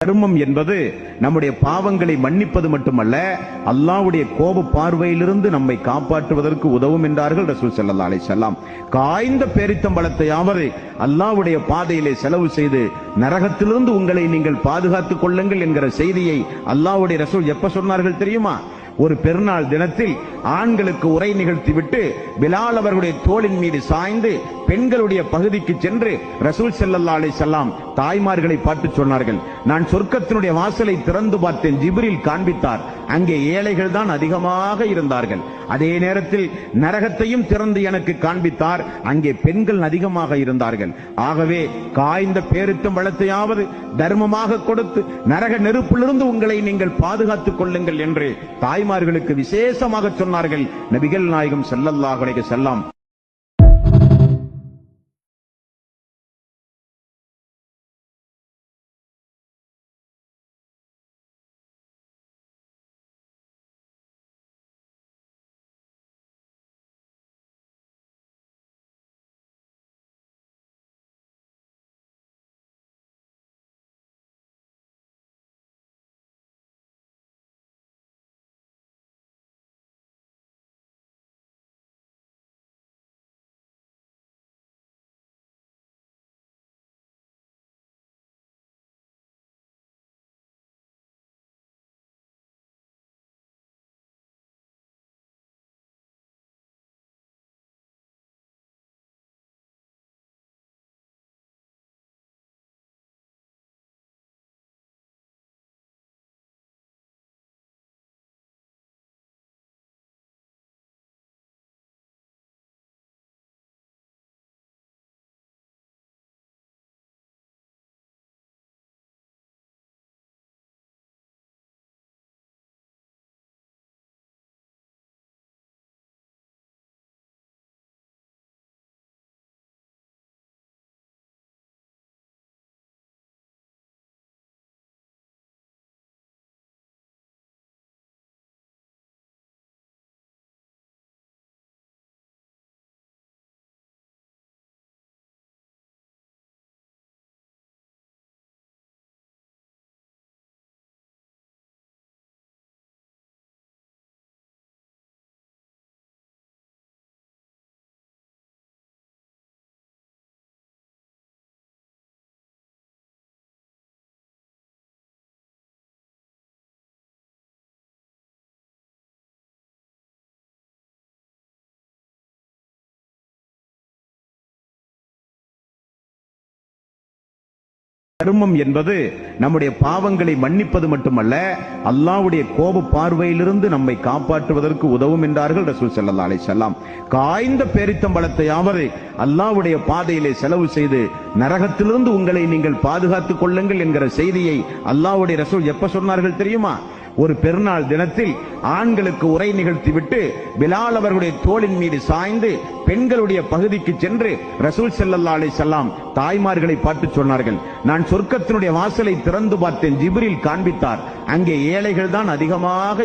தர்மம் என்பது நம்முடைய பாவங்களை மன்னிப்பது மட்டுமல்ல அல்லாவுடைய கோப பார்வையிலிருந்து நம்மை காப்பாற்றுவதற்கு உதவும் என்றார்கள் ரசூல் ஸல்லல்லாஹு அலை வஸல்லம். காய்ந்த பேரித்தம்பழத்தையாவது அல்லாவுடைய பாதையிலே செலவு செய்து நரகத்திலிருந்து உங்களை நீங்கள் பாதுகாத்துக் கொள்ளுங்கள் என்கிற செய்தியை அல்லாவுடைய ரசூல் எப்ப சொன்னார்கள் தெரியுமா? ஒரு பெருநாள் தினத்தில் ஆண்களுக்கு உரை நிகழ்த்திவிட்டு பிலால் அவர்களுடைய தோளின் மீது சாய்ந்து பெண்களுடைய பகுதிக்கு சென்று ரசூல் செல்லல்லா அலை செல்லாம் தாய்மார்களை பார்த்து சொன்னார்கள். நான் சொர்க்கத்தினுடைய வாசலை திறந்து பார்த்தேன். ஜிப்ரில் காண்பித்தார். அங்கே ஏழைகள் தான் அதிகமாக இருந்தார்கள். அதே நேரத்தில் நரகத்தையும் திறந்து எனக்கு காண்பித்தார். அங்கே பெண்கள் அதிகமாக இருந்தார்கள். ஆகவே காய்ந்த பேருத்தும் வளத்தையாவது தர்மமாக கொடுத்து நரக நெருப்பிலிருந்து உங்களை நீங்கள் பாதுகாத்துக் கொள்ளுங்கள் என்று தாய்மார்களுக்கு விசேஷமாக சொன்னார்கள். நபிகள் நாயகம் ஸல்லல்லாஹு செல்லாம் தர்மம் என்பது நம்முடைய பாவங்களை மன்னிப்பது மட்டுமல்ல அல்லாவுடைய கோப பார்வையிலிருந்து நம்மை காப்பாற்றுவதற்கு உதவும் என்றார்கள் ரசூல் ஸல்லல்லாஹு அலை வஸல்லம். காய்ந்த பேரித்தம்பழத்தையாவது அல்லாவுடைய பாதையிலே செலவு செய்து நரகத்திலிருந்து உங்களை நீங்கள் பாதுகாத்துக் கொள்ளுங்கள் என்கிற செய்தியை அல்லாவுடைய ரசூல் எப்ப சொன்னார்கள் தெரியுமா? ஒரு பெருநாள் தினத்தில் ஆண்களுக்கு உரை நிகழ்த்திவிட்டு பிலால் அவர்களுடைய தோளின் மீது சாய்ந்து பெண்களுடைய பகுதிக்கு சென்று ரசூல் செல்லல்லா அலைஹி செல்லாம் தாய்மார்களை பார்த்து சொன்னார்கள். நான் சொர்க்கத்தினுடைய வாசலை திறந்து பார்த்தேன். ஜிபிரில் காண்பித்தார். அங்கே ஏழைகள் தான் அதிகமாக